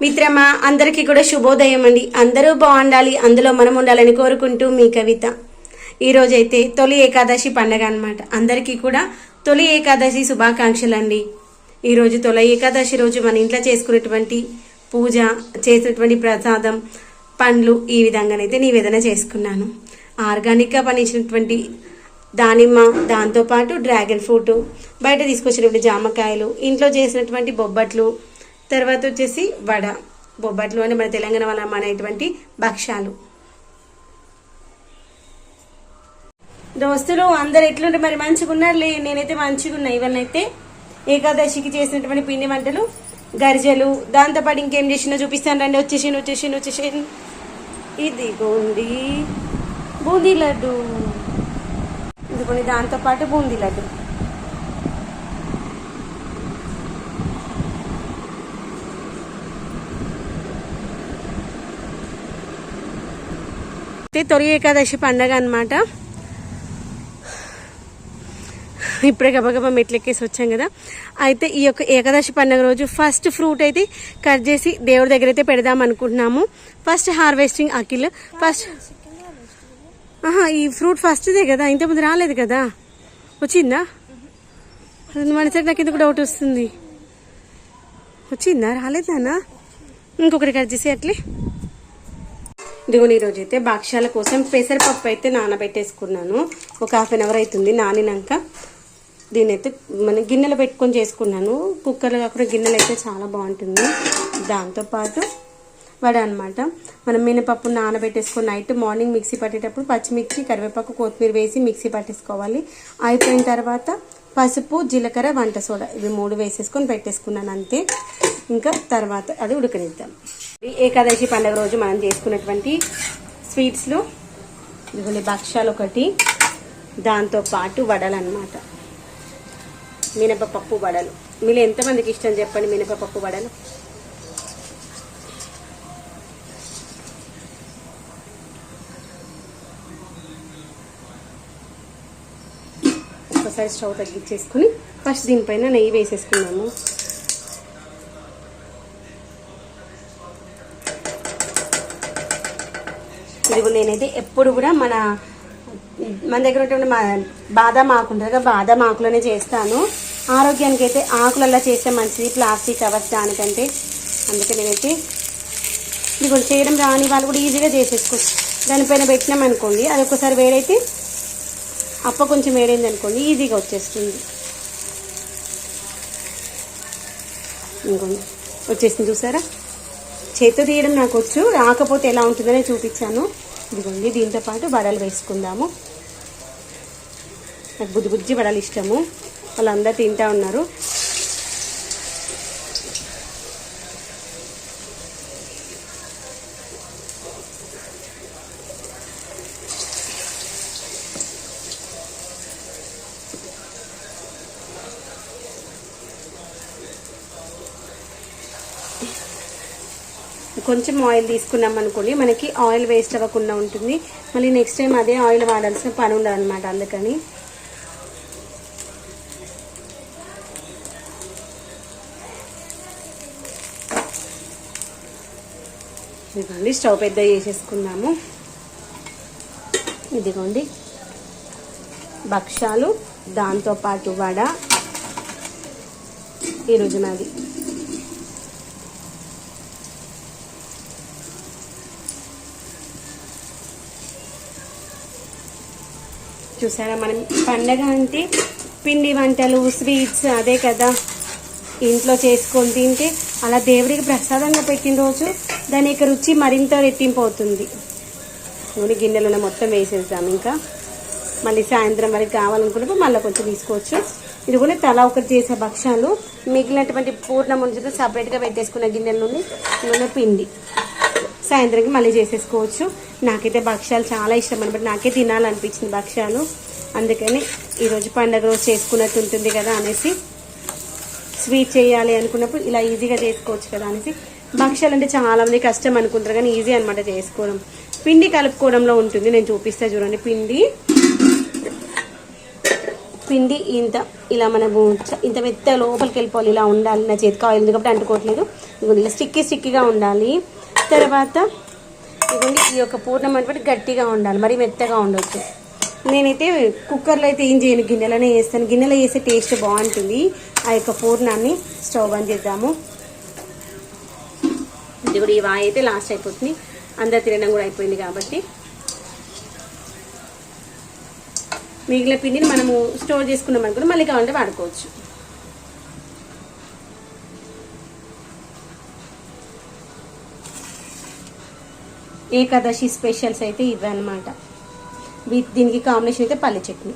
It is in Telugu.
మిత్రమా అందరికీ కూడా శుభోదయం అండి. అందరూ బాగుండాలి అందులో మనం ఉండాలని కోరుకుంటూ మీ కవిత. ఈరోజైతే తొలి ఏకాదశి పండగ అనమాట అందరికీ కూడా తొలి ఏకాదశి శుభాకాంక్షలు అండి ఈరోజు తొలి ఏకాదశి రోజు మన ఇంట్లో చేసుకునేటువంటి పూజ చేసినటువంటి ప్రసాదం పండ్లు ఈ విధంగానైతే నివేదన చేసుకున్నాను. ఆర్గానిక్గా పండించినటువంటి దానిమ్మ దాంతోపాటు డ్రాగన్ ఫ్రూట్ బయట తీసుకొచ్చినటువంటి జామకాయలు ఇంట్లో చేసినటువంటి బొబ్బట్లు తర్వాత వచ్చేసి వడ. బొబ్బట్లు అని మన తెలంగాణ వల్ల అనేటువంటి భక్ష్యాలు. దోస్తులు అందరు ఎట్లుంటే మరి మంచిగా ఉన్నారులే నేనైతే మంచిగా ఉన్నా ఇవన్నైతే ఏకాదశికి చేసినటువంటి పిండి వంటలు గరిజలు దాంతోపాటు ఇంకేం చేసినా చూపిస్తాను రండి. వచ్చేసి వచ్చేసి వచ్చేసి బూంది బూందీ లడ్డు. ఇదిగోని దాంతోపాటు బూందీ లడ్డు. తొలి ఏకాదశి పండగ అనమాట ఇప్పుడే గబగబా మెట్లెక్కేసి వచ్చాం కదా. అయితే ఈ యొక్క ఏకాదశి పండుగ రోజు ఫస్ట్ ఫ్రూట్ అయితే కట్ చేసి దేవుడి దగ్గర అయితే పెడదాం అనుకుంటున్నాము. First harvesting Akhil. ఫస్ట్ ఆహా ఈ ఫ్రూట్ ఫస్ట్దే కదా ఇంతకుముందు రాలేదు కదా. వచ్చిందా? అది నాకు ఎందుకు డౌట్ వస్తుంది? వచ్చిందా? రాలేదానా ఇంకొకటి కట్ చేసి అట్లే ఇదిగోని ఈరోజు అయితే భక్ష్యాల కోసం పెసరపప్పు అయితే నానబెట్టేసుకున్నాను. ఒక హాఫ్ అన్ అవర్ అవుతుంది నానినాక. దీని అయితే మన గిన్నెలో పెట్టుకొని చేసుకున్నాను. కుక్కర్లో కాకుండా గిన్నెలు అయితే చాలా బాగుంటుంది. దాంతోపాటు వడ అనమాట మనం మినపప్పు నానబెట్టేసుకొని నైట్ మార్నింగ్ మిక్సీ పట్టేటప్పుడు పచ్చిమిర్చి కరివేపాకు కొత్తిమీర వేసి మిక్సీ పట్టేసుకోవాలి. అయిపోయిన తర్వాత పసుపు జీలకర్ర వంట సోడా ఇవి మూడు వేసేసుకొని పెట్టేసుకున్నాను అంతే. ఇంకా తర్వాత అది ఉడకనిద్దాం. ఏకాదశి పండుగ రోజు మనం చేసుకున్నటువంటి స్వీట్స్లో ఇదిగోండి భక్ష్యాలు ఒకటి దాంతో పాటు వడలు అనమాట మినపపప్పు వడలు. మీరు ఎంతమందికి ఇష్టం చెప్పండి మినపపప్పు వడలు? ఒకసారి స్టవ్ తగ్గించేసుకుని ఫస్ట్ దీనిపైన నెయ్యి వేసేసుకున్నాము ఇదిగో నేనైతే ఎప్పుడు కూడా మన మన దగ్గర ఉంటే మా బాదం ఆకు ఉంటుంది కదా బాదం ఆకులోనే చేస్తాను. ఆరోగ్యానికి అయితే ఆకులల్లా చేస్తే మంచిది ప్లాస్టిక్ కవర్స్ దానికంటే. అందుకే నేనైతే ఇది కొంచెం చేయడం రాని వాళ్ళు కూడా ఈజీగా చేసేసుకోవచ్చు. దానిపైన పెట్టినాం అనుకోండి అది ఒకసారి వేడైతే అప్ప కొంచెం వేడైంది అనుకోండి ఈజీగా వచ్చేస్తుంది. ఇంకోండి వచ్చేసింది చూసారా? చేతితో తీయడం నాకు వచ్చు రాకపోతే ఎలా ఉంటుందనే చూపించాను. ఇదిగోండి దీంతో పాటు వడలు వేసుకుందాము. నాకు బుజ్జి బుజ్జి వడలు ఇష్టము. వాళ్ళందరూ తింటా ఉన్నారు. కొంచెం ఆయిల్ తీసుకున్నాం అనుకోండి మనకి ఆయిల్ వేస్ట్ అవ్వకుండా ఉంటుంది. మళ్ళీ నెక్స్ట్ టైం అదే ఆయిల్ వాడాల్సిన పని ఉండదు అనమాట అందుకని. ఇదిగోండి స్టవ్ పెద్ద చేసేసుకుందాము ఇదిగోండి భక్ష్యాలు దాంతోపాటు వడ. ఈరోజు నాది. చూసారా? మనం పండగ అంటే పిండి వంటలు స్వీట్స్ అదే కదా. ఇంట్లో చేసుకొని తింటే అలా దేవుడికి ప్రసాదంగా పెట్టిన రోజు దాని యొక్క రుచి మరింత రెట్టింపు అవుతుంది నూనె గిన్నెలను మొత్తం వేసేద్దాం ఇంకా. మళ్ళీ సాయంత్రం వరకు కావాలనుకున్నప్పుడు మళ్ళీ కొంచెం తీసుకోవచ్చు. ఇది కూడా తలా ఒకటి చేసే భక్షాలు. మిగిలినటువంటి పూర్ణ ఉంచితే సపరేట్గా పెట్టేసుకున్న గిన్నెల నుండి నూనె పిండి. సాయంత్రంకి మళ్ళీ చేసేసుకోవచ్చు. నాకైతే భక్ష్యాలు చాలా ఇష్టం అనమాట నాకే తినాలనిపించింది భక్ష్యాలు. అందుకని ఈరోజు పండగ రోజు చేసుకున్నట్టు ఉంటుంది కదా అనేసి స్వీట్ చేయాలి అనుకున్నప్పుడు ఇలా ఈజీగా చేసుకోవచ్చు కదా అనేసి భక్ష్యాలు అంటే చాలా మంది కష్టం అనుకుంటారు కానీ ఈజీ అనమాట చేసుకోవడం. పిండి కలుపుకోవడంలో ఉంటుంది. నేను చూపిస్తా చూడండి. పిండి. పిండి ఇంత ఇలా మనము ఇంత మెత్త లోపలికి వెళ్ళిపోవాలి. ఇలా ఉండాలి. నా చేతికి ఆయిల్ ఎందుకంటే అంటుకోవట్లేదు. ఇలా స్టిక్కీ స్టిక్కీగా ఉండాలి. తర్వాత ఇదిగోండి ఈ యొక్క పూర్ణం అంటే గట్టిగా ఉండాలి మరి మెత్తగా ఉండొచ్చు నేనైతే కుక్కర్లో అయితే ఏం చేయను గిన్నెలోనే వేస్తాను. గిన్నెలో వేస్తే టేస్ట్ బాగుంటుంది. ఆ యొక్క పూర్ణాన్ని స్టవ్ బంద్ చేద్దాము. ఇది కూడా ఈ వాయి అయితే లాస్ట్ అయిపోతుంది. అందరు తినడం కూడా అయిపోయింది కాబట్టి. మిగిలిన పిండిని మనము స్టోర్ చేసుకున్నాం అనుకుని మళ్ళీ కావాలంటే వాడుకోవచ్చు. ఏకాదశి స్పెషల్స్ అయితే ఇవే అనమాట దీనికి కాంబినేషన్ అయితే పల్లి చట్నీ.